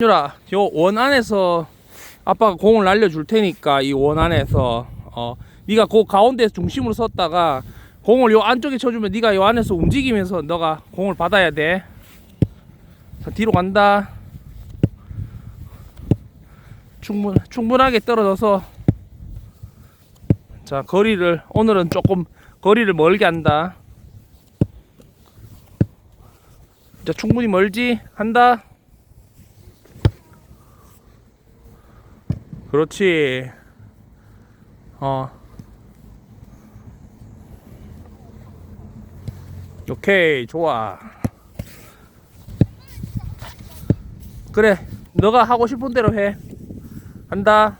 유라, 요 원 안에서 아빠가 공을 날려줄 테니까 이 원 안에서 어 네가 그 가운데 중심으로 섰다가 공을 요 안쪽에 쳐주면 네가 요 안에서 움직이면서 너가 공을 받아야 돼. 자 뒤로 간다. 충분 충분하게 떨어져서 자 거리를 오늘은 조금 거리를 멀게 한다. 자 충분히 멀지 한다. 그렇지. 어. 오케이, 좋아. 그래, 너가 하고 싶은 대로 해. 한다.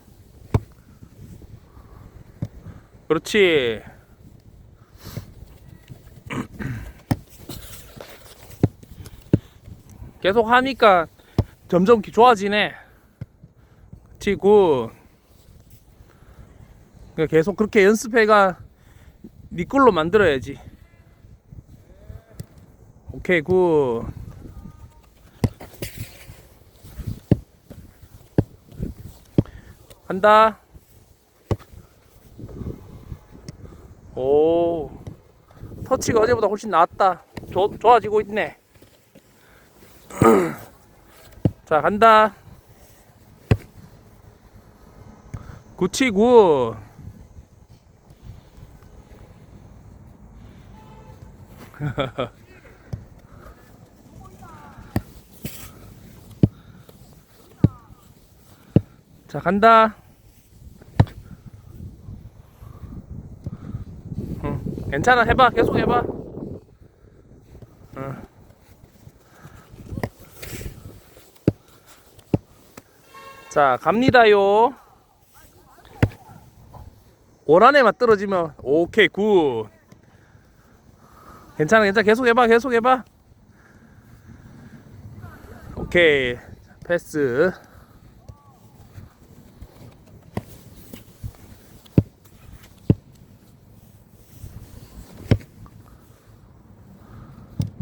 그렇지. 계속 하니까 점점 좋아지네. 굿 그러니까 계속 그렇게 연습해가 네 걸로 만들어야지. 오케이 굿. 한다. 오 터치가 어제보다 훨씬 낫다. 좋, 좋아지고 있네. 자 간다 구치구 자 간다. 응, 괜찮아. 해봐. 계속 해봐. 응. 자 갑니다요 올 안에만 떨어지면 오케이 굿. 괜찮아 괜찮아. 계속 해봐 계속 해봐. 오케이. 패스.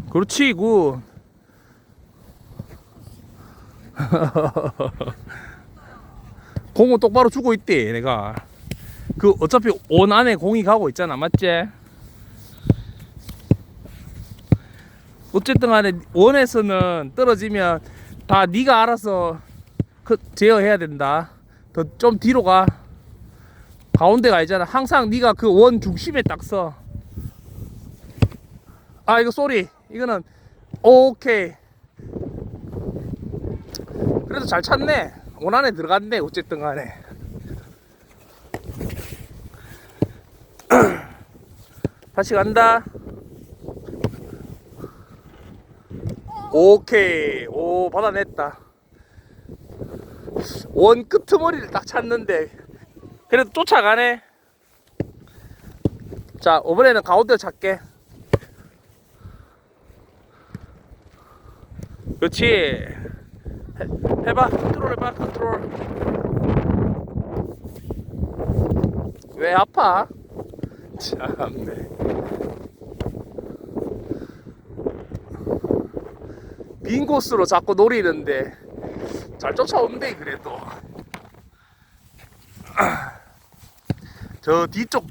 그렇지 굿. 공은 똑바로 주고 있대 내가 그 어차피 원 안에 공이 가고 있잖아 맞지? 어쨌든 간에 원에서는 떨어지면 다 네가 알아서 그 제어해야 된다. 더 좀 뒤로 가. 가운데가 아니잖아. 항상 네가 그 원 중심에 딱서아 이거 쏘리. 이거는 오케이. 그래도 잘 찼네. 원 안에 들어갔네 어쨌든 간에 다시 간다. 오케이. 오, 받아냈다. 원 끄트머리를 딱 찾는데, 그래도 쫓아가네. 자, 이번에는 가운데로 찾게. 그렇지. 해, 해봐. 컨트롤 해봐. 컨트롤. 왜 아파? 참네. 빈 코스로 자꾸 노리는데 잘 쫓아온대 그래도. 저 뒤쪽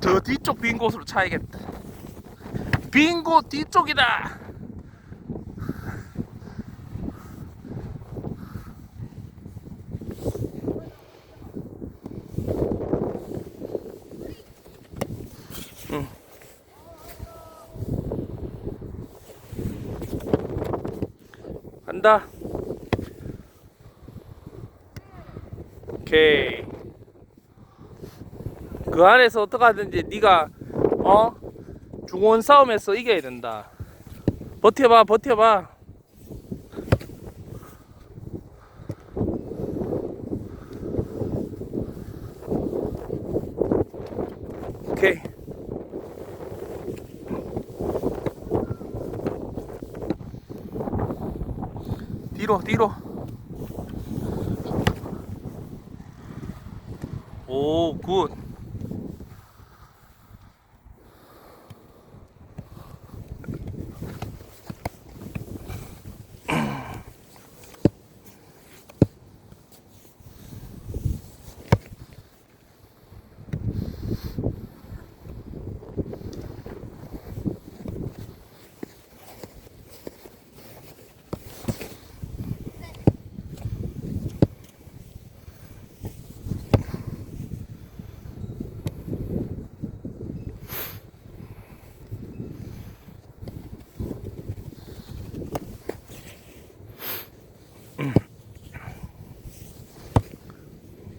저 뒤쪽 빈 곳으로 차야겠다. 빈곳 뒤쪽이다. 오케이. 그 안에서 어떻게 하든지 네가 어 중원 싸움에서 이겨야 된다. 버텨봐, 버텨봐. 오케이. 뒤로 뒤로 오 굿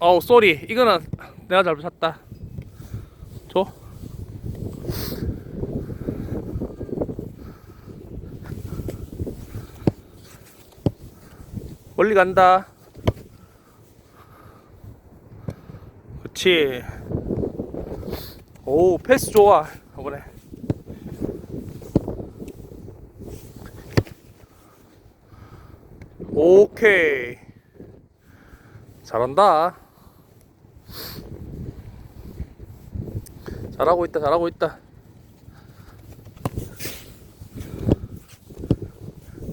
어우 쏘리. 이거는 내가 잘못 샀다. 줘. 멀리 간다. 그렇지 오 패스 좋아. 이번에. 오케이. 잘한다 잘하고 있다 잘하고 있다.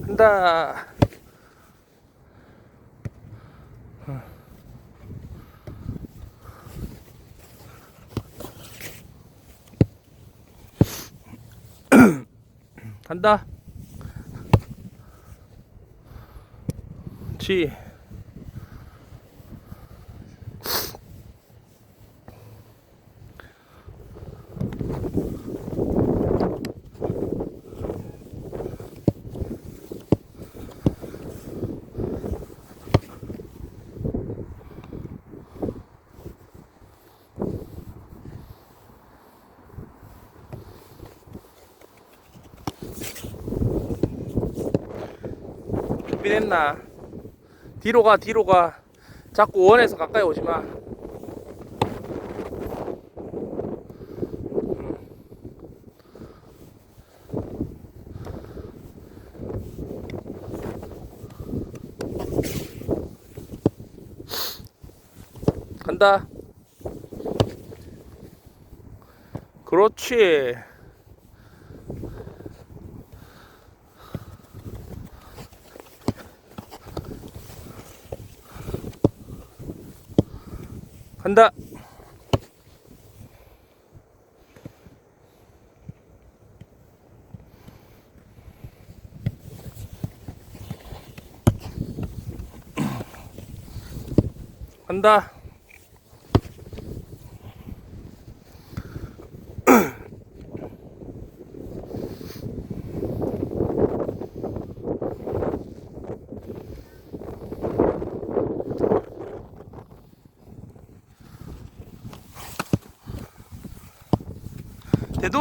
한다. 간다. 지 준비 됐나? 뒤로 가, 뒤로 가. 자꾸 원에서 가까이 오지 마. 간다. 그렇지. 간다. 간다.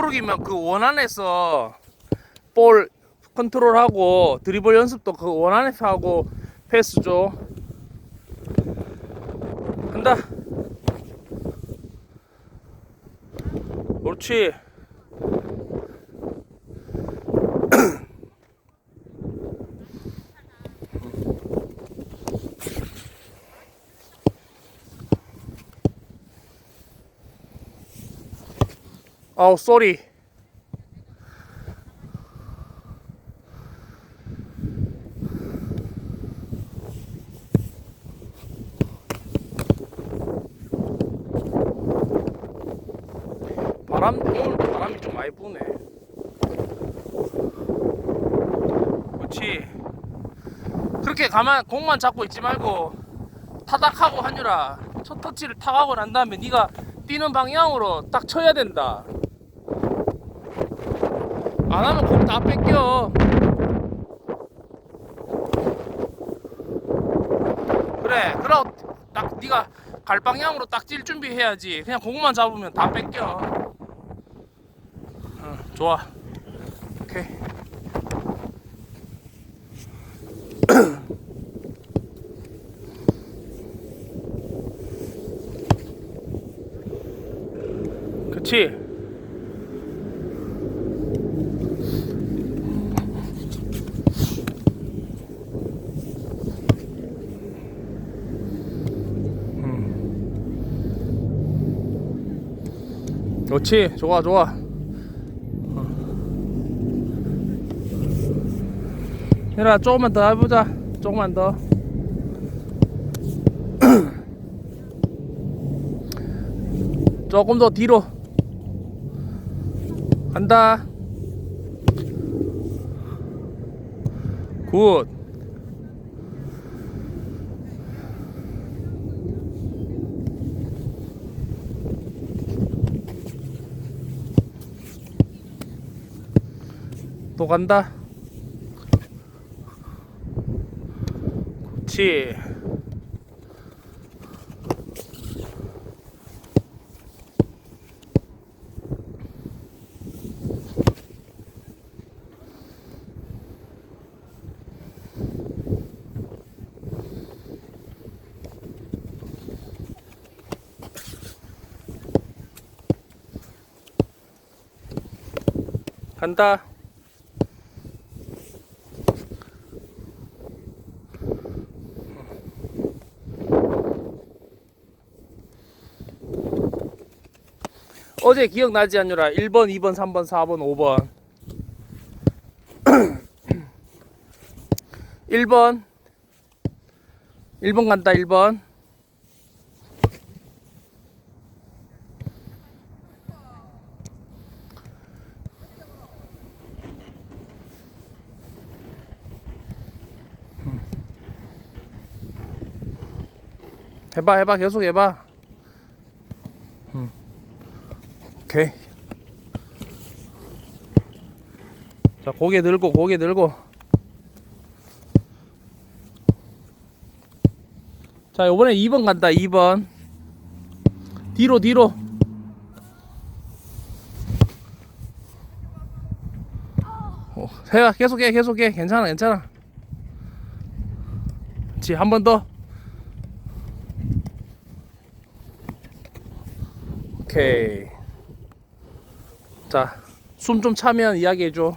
되도록이면 그 원안에서 볼 컨트롤하고 드리블 연습도 그 원안에서 하고 패스 줘. 간다. 그렇지. 아우 쏘리 바람 오늘 바람이 좀 많이 부네. 그렇지. 그렇게 가만 공만 잡고 있지 말고 타닥하고 하느라 첫 터치를 탁하고 난 다음에 네가 뛰는 방향으로 딱 쳐야 된다 안 하면 공 다 뺏겨. 그래, 그럼 딱 네가 갈 방향으로 딱뛸 준비해야지. 그냥 공만 잡으면 다 뺏겨. 응, 좋아. 오케이. 그치? 그렇지. 좋아 좋아. 어. 얘라 조금만 더 해보자. 조금만 더. 조금 더 뒤로. 간다. 굿 또 간다 그렇지 간다. 어제 기억나지 않느라 1번, 2번, 3번, 4번, 5번. 1번. 1번 간다 1번. 해봐 해봐 계속 해봐 음. 오케이. 자 고개 들고 고개 들고. 자 요번에 2번 간다 2번. 뒤로 뒤로. 어, 해봐 계속해 계속해. 괜찮아 괜찮아. 그렇지 한 번 더. 오케이 자 숨 좀 차면 이야기해줘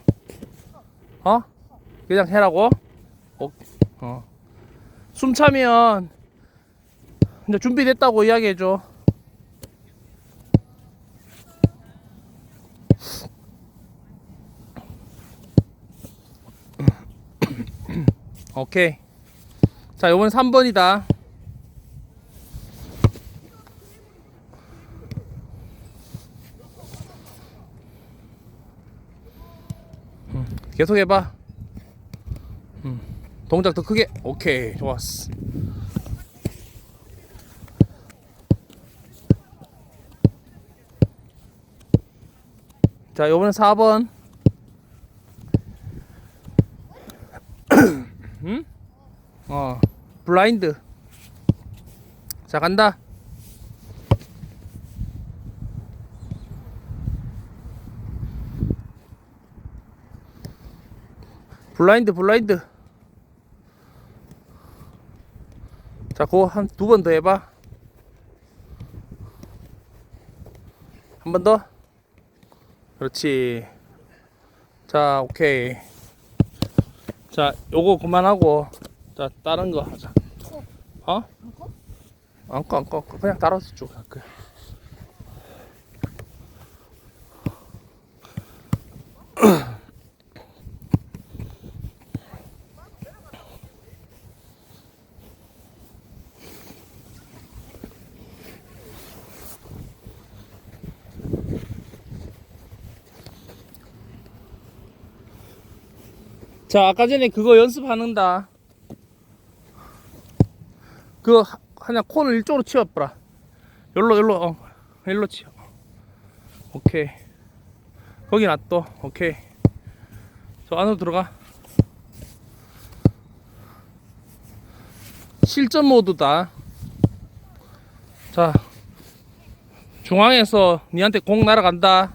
어? 그냥 해라고? 어. 어. 숨 차면 이제 준비됐다고 이야기해줘. 오케이. 자, 요번엔 3번이다. 계속 해봐. 음, 동작 더 크게. 오케이, 좋았어. 자, 요번엔 4번. 응? 어, 블라인드. 자, 간다. 블라인드, 블라인드. 자, 그거 한 두 번 더 해봐. 한 번 더. 그렇지. 자, 오케이. 자, 요거 그만하고, 자, 다른 거 하자. 어? 안꺼, 안꺼. 그냥 따라서 쭉할거 자, 아까 전에 그거 연습하는다. 그거 하- 그냥 콘을 이쪽으로 치워버라. 열로, 열로, 어, 열로 치워. 오케이. 거기 놔둬. 오케이. 저 안으로 들어가. 실전 모드다. 자, 중앙에서 니한테 공 날아간다.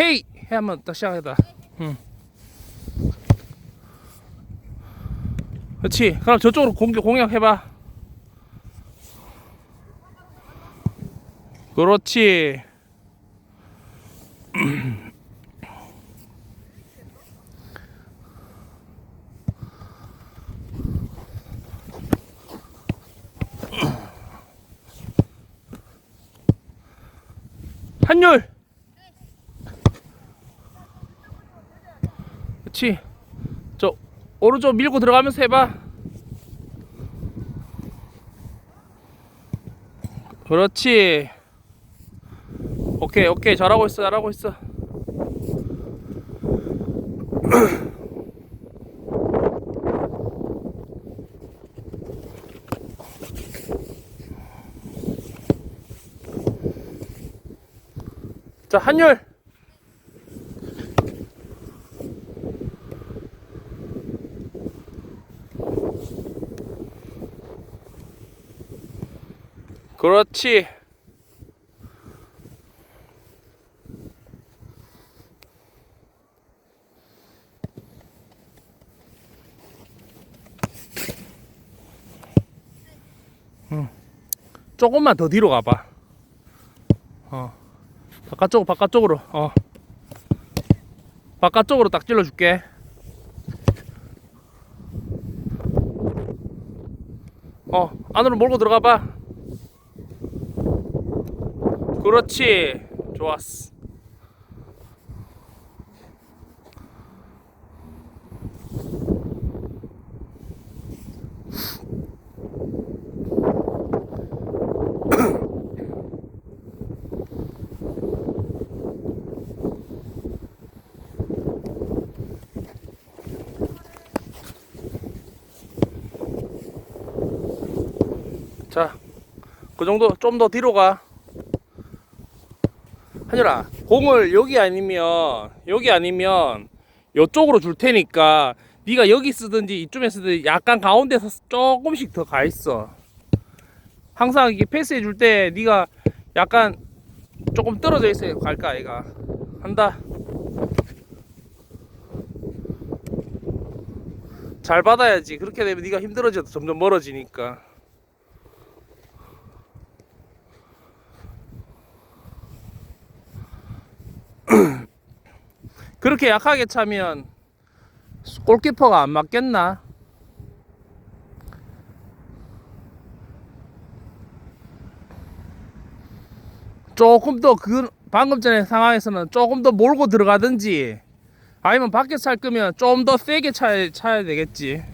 헤이! 해 한번 딱 시작하다. 응. 그렇지. 그럼 저쪽으로 공격 공략해봐. 그렇지. 한율. 그렇지. 저 오른쪽 밀고 들어가면서 해봐. 그렇지. 오케이, 오케이. 잘하고 있어, 잘하고 있어. 자, 한율. 그렇지. 응. 조금만 더 뒤로 가봐. 어. 바깥쪽 바깥쪽으로. 어. 바깥쪽으로 딱 찔러줄게. 어, 안으로 몰고 들어가 봐. 그렇지. 좋았어. 자, 그 정도 좀 더 뒤로 가. 한율아, 공을 여기 아니면 여기 아니면 이쪽으로 줄 테니까 네가 여기 쓰든지 이쪽에 쓰든지 약간 가운데서 조금씩 더 가 있어. 항상 이게 패스해 줄 때 네가 약간 조금 떨어져 있어야 갈까 아이가. 한다. 잘 받아야지. 그렇게 되면 네가 힘들어져도 점점 멀어지니까. 그렇게 약하게 차면 골키퍼가 안 맞겠나? 조금 더 그 방금 전에 상황에서는 조금 더 몰고 들어가든지 아니면 밖에 찰 거면 좀 더 세게 차야, 차야 되겠지.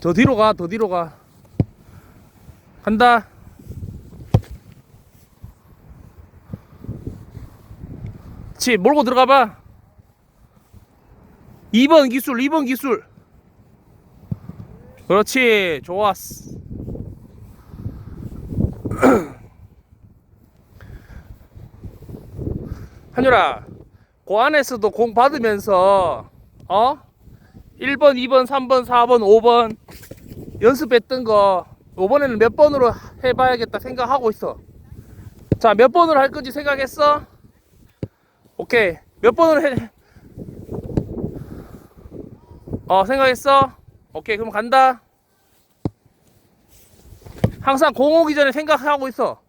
더 뒤로 가, 더 뒤로 가. 간다. 치 몰고 들어가 봐. 2번 기술, 2번 기술. 그렇지, 좋았어. 한율아, 그 안에서도 공 받으면서 어? 1번, 2번, 3번, 4번, 5번 연습했던 거 이번에는 몇 번으로 해봐야겠다 생각하고 있어. 자, 몇 번으로 할 건지 생각했어? 오케이. 몇 번으로 해? 어, 생각했어? 오케이, 그럼 간다. 항상 공 오기 전에 생각하고 있어.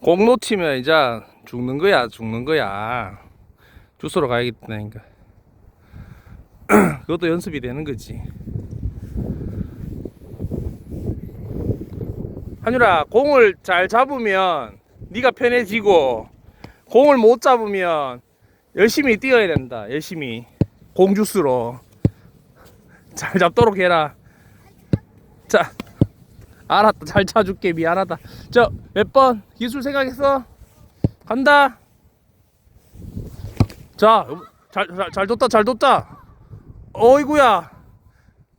공 놓치면 이제 죽는 거야, 죽는 거야. 주소로 가야겠다니까. 그것도 연습이 되는 거지. 한율아, 공을 잘 잡으면 네가 편해지고 공을 못 잡으면 열심히 뛰어야 된다. 열심히 공 주스로 잘 잡도록 해라. 자, 알았다. 잘 차줄게. 미안하다. 저 몇 번 기술 생각했어? 간다. 자, 잘, 잘, 잘 뒀다. 잘 뒀다. 어이구야.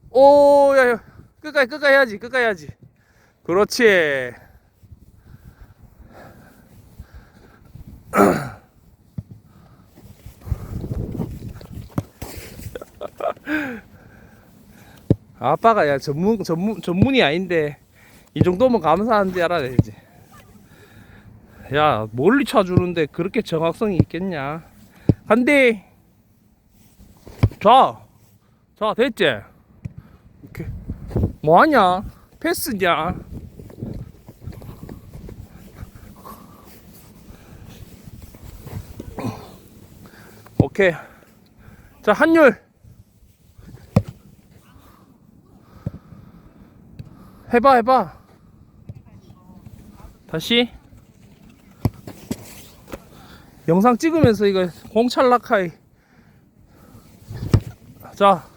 오, 야, 야. 끝까지, 끝까지 해야지. 끝까지 해야지. 그렇지. 아빠가 야 전문 전문 전문이 아닌데 이 정도면 감사한지 알아야지. 야 멀리 차주는데 그렇게 정확성이 있겠냐? 한대. 자, 자 됐지. 오케이. 뭐 하냐? 패스냐? 오케이. 자 한율. 해봐 해봐. 다시. 영상 찍으면서 이거 공찰락하이. 자.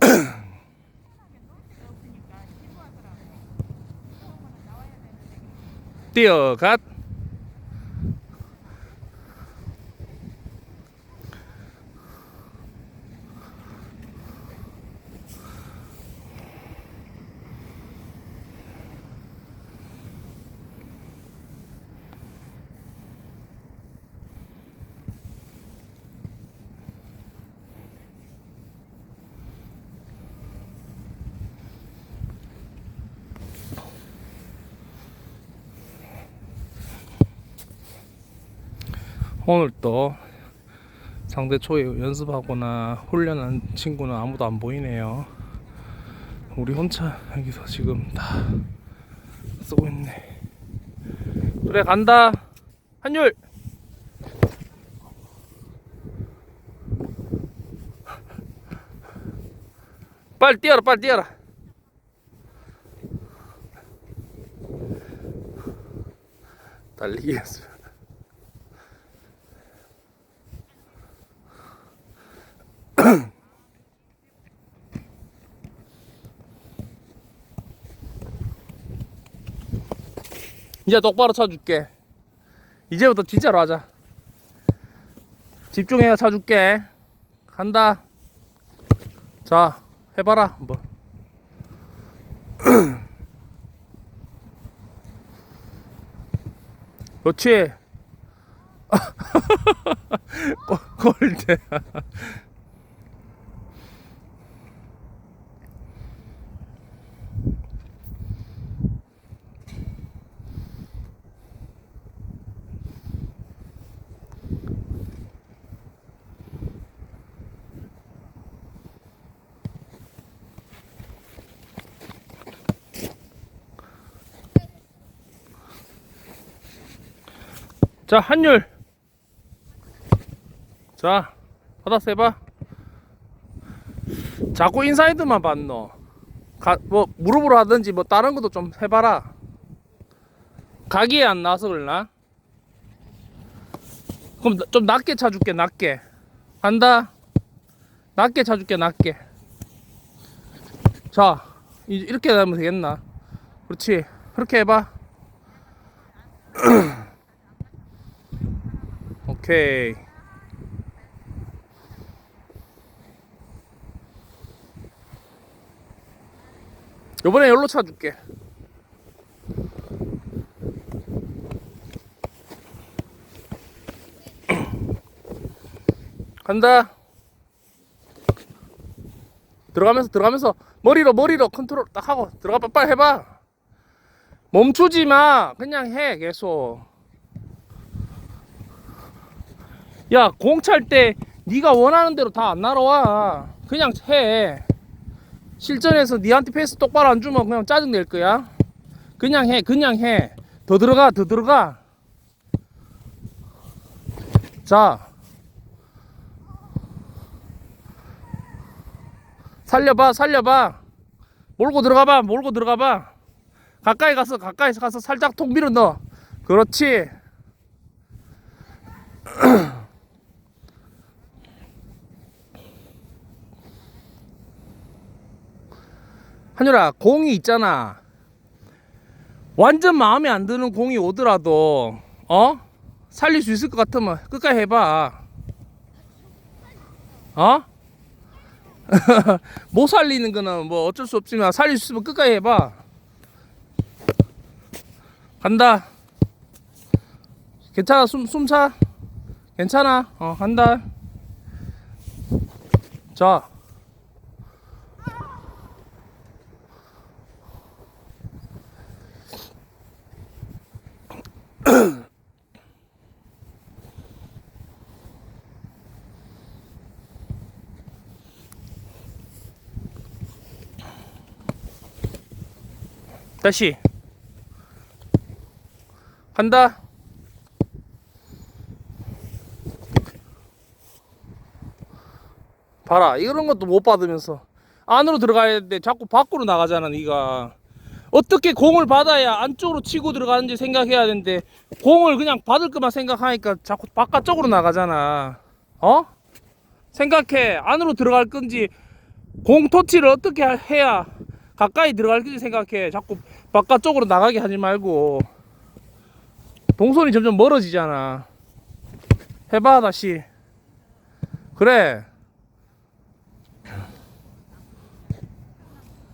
뛰어갓 오늘 또 상대 초에 연습하거나 훈련한 친구는 아무도 안 보이네요. 우리 혼자 여기서 지금 다 쓰고 있네. 그래 간다. 한율. 빨리 뛰어라 빨리 뛰어라. 달리기 연습. 이제 똑바로 쳐줄게. 이제부터 진짜로 하자. 집중해야 쳐줄게. 간다. 자, 해봐라 한번. 그렇지. 골- 골대. 자, 한율. 자, 받아서 해봐. 자꾸 인사이드만 봤노. 가, 뭐, 무릎으로 하든지 뭐 다른 것도 좀 해봐라. 각이 안 나와서 그러나? 그럼 나- 좀 낮게 차줄게, 낮게. 간다. 낮게 차줄게, 낮게. 자, 이- 이렇게 하면 되겠나? 그렇지. 그렇게 해봐. 오케이. 요번에 열로 차 줄게. 간다. 들어가면서 들어가면서 머리로 머리로 컨트롤 딱 하고 들어가 봐 빨리 해봐. 멈추지 마. 그냥 해 계속. 야, 공찰 때 네가 원하는 대로 다 안 날아와. 그냥 해. 실전에서 니한테 패스 똑바로 안 주면 그냥 짜증 낼 거야. 그냥 해, 그냥 해. 더 들어가, 더 들어가. 자. 살려봐, 살려봐. 몰고 들어가봐, 몰고 들어가봐. 가까이 가서, 가까이 가서 살짝 통 밀어 넣어. 그렇지. 한율아 공이 있잖아. 완전 마음에 안 드는 공이 오더라도 어? 살릴 수 있을 것 같으면 끝까지 해봐. 어? 못 살리는 거는 뭐 어쩔 수 없지만 살릴 수 있으면 끝까지 해봐. 간다. 괜찮아? 숨 숨차? 괜찮아? 어 간다. 자 다시. 간다. 봐라 이런 것도 못 받으면서. 안으로 들어가야 되는데 자꾸 밖으로 나가잖아 네가. 어떻게 공을 받아야 안쪽으로 치고 들어가는지 생각해야 되는데 공을 그냥 받을 것만 생각하니까 자꾸 바깥쪽으로 나가잖아. 어? 생각해. 안으로 들어갈 건지 공 터치를 어떻게 해야 가까이 들어갈 건지 생각해. 자꾸 바깥쪽으로 나가게 하지 말고. 동선이 점점 멀어지잖아. 해봐 다시. 그래.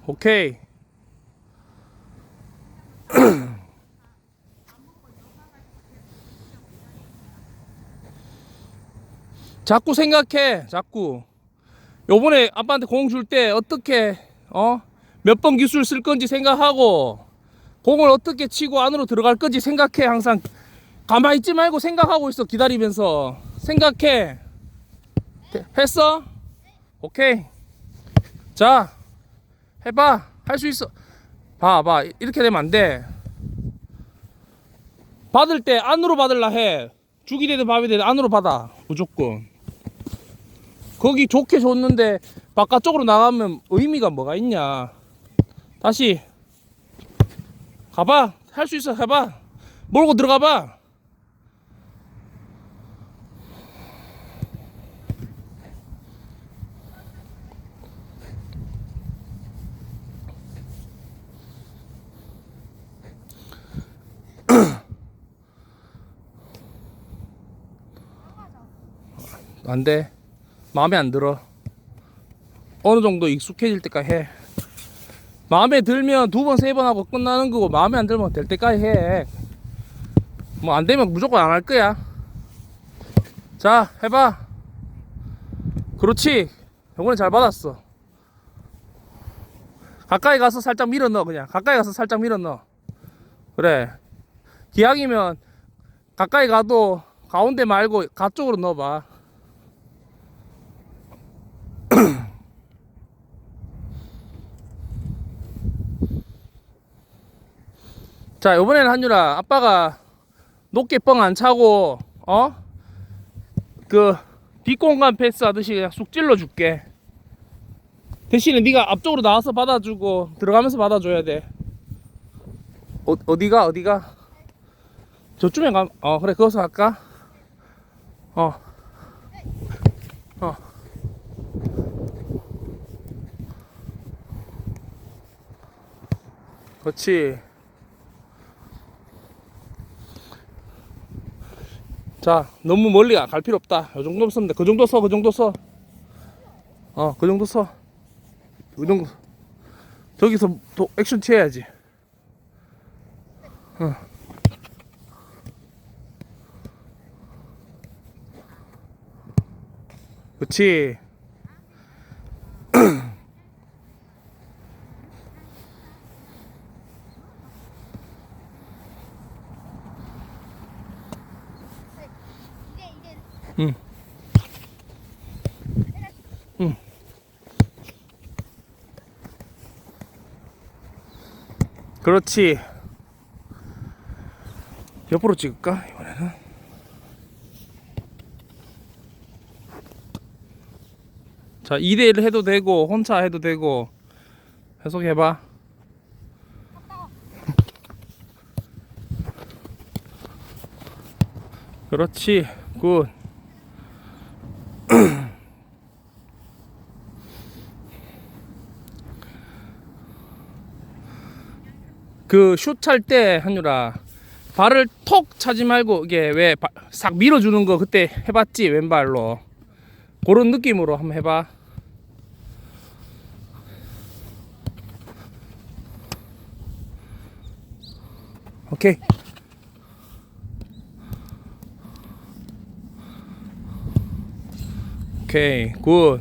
오케이. 자꾸 생각해 자꾸. 요번에 아빠한테 공 줄 때 어떻게 어 몇 번 기술 쓸 건지 생각하고 공을 어떻게 치고 안으로 들어갈 건지 생각해 항상 가만히 있지 말고 생각하고 있어 기다리면서 생각해 돼- 했어? 오케이. 자, 해봐. 할 수 있어. 봐, 봐. 이렇게 되면 안 돼. 받을 때 안으로 받을라 해. 죽이 되든 밥이 되든 안으로 받아. 무조건. 거기 좋게 줬는데 바깥쪽으로 나가면 의미가 뭐가 있냐. 다시. 가봐. 할 수 있어. 해봐. 몰고 들어가봐. 안 돼. 마음에 안 들어. 어느 정도 익숙해질 때까지 해. 마음에 들면 두 번, 세 번 하고 끝나는 거고, 마음에 안 들면 될 때까지 해. 뭐 안 되면 무조건 안 할 거야. 자, 해봐. 그렇지. 이번에 잘 받았어. 가까이 가서 살짝 밀어 넣어, 그냥. 가까이 가서 살짝 밀어 넣어. 그래. 기왕이면 가까이 가도 가운데 말고 가쪽으로 넣어봐. 자, 이번에는 한유라 아빠가 높게 뻥 안 차고 어? 그 뒷공간 패스 하듯이 그냥 쑥 찔러 줄게. 대신에 네가 앞쪽으로 나와서 받아주고 들어가면서 받아줘야 돼. 어, 어디가 어디가? 저쯤에 가. 어 그래 거기서 할까? 어. 어. 그렇지. 자, 너무 멀리 갈 필요 없다. 요 정도 돼. 그 정도 써, 그 정도 써. 어, 그 정도 써. 그 정도. 저기서 또 액션 취해야지. 어. 그렇지. 이제 이제 응. 응. 그렇지. 옆으로 찍을까? 이번에는. 자, 2대1 해도 되고, 혼자 해도 되고, 해석해봐. 그렇지. 굿. 그슛찰때 한유라 발을 톡 차지 말고 이게 왜 싹 밀어주는 거 그때 해봤지 왼발로? 그런 느낌으로 한번 해봐. 오케이. 오케이. 굿.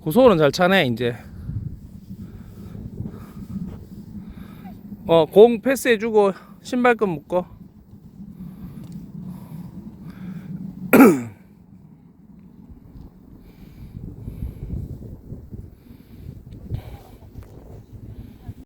고소는 잘 차네 이제 어, 공 패스해주고 신발끈 묶어.